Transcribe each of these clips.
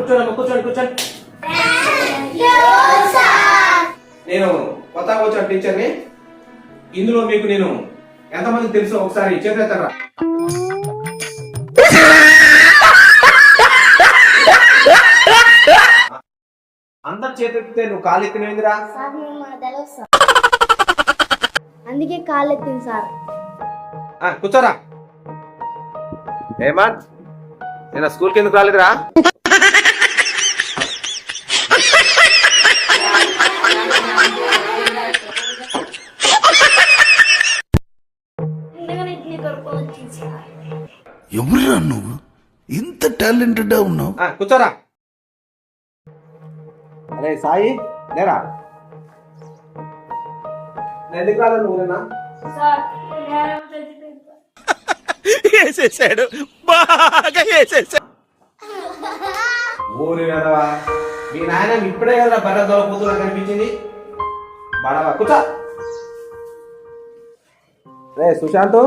కూర్చోండి కూర్చోండి కూర్చోండి. నేను కొత్తగా వచ్చాను టీచర్ని ఇందులో మీకు నేను ఎంతమంది తెలుసో ఒకసారి చేతులెత్తరా అందరు చేతులెత్తితే నువ్వు కాలు ఎత్తినవిందిరా? అందుకే కాళ్ళు ఎత్తింది సార్. కూర్చోరా. ఏమా? నేను స్కూల్కి ఎందుకు రాలేదురా? ఎవరురా నువ్వు? ఇంత టాలెంటెడ్ ఉన్నావు. ఆ, కూర్చోరా. అరే సాయి లేరా? నేను ఎందుకు రాలేదు నువ్వునా సార్ నేనేమో చచ్చిపోయింది సార్. వేసేసాడు. బాగా వేసేసాడు ఊరి వెదవా? మీ నాయన ఇప్పుడే కదా బర్రె దొరకపోతున్నా కనిపించింది. బడవా కూర్చో. రే సుశాంత్.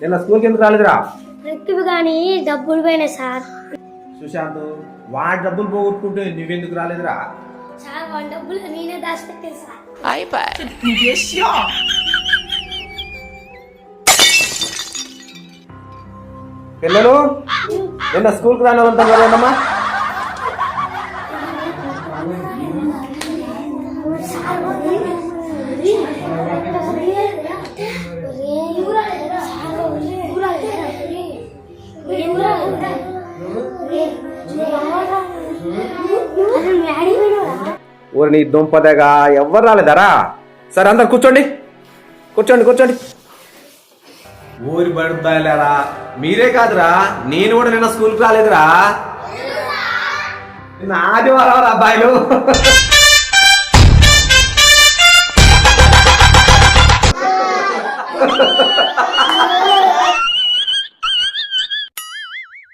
నిన్న స్కూల్కి ఎందుకు రాలేదురా? రెక్కివి కానీ డబ్బులు పోయినాయి సార్. సుశాంత్ వాడి డబ్బులు పోగొట్టుకుంటే నువ్వెందుకు రాలేదురా? సార్ వాడి డబ్బులు నేనే దాచిపెట్టాను సార్. పిల్లలు నిన్న స్కూల్కి రాని వాళ్ళంతా కదమ్మా ఊరి నీ దుంపదగా ఎవరు రాలేదారా? సరే అందరు కూర్చోండి. కూర్చోండి కూర్చోండి. ఊరి పడుతాయిలేరా మీరే కాదురా నేను కూడా నిన్న స్కూల్కి రాలేదురా. నిన్న ఆదివారం అబ్బాయిలు.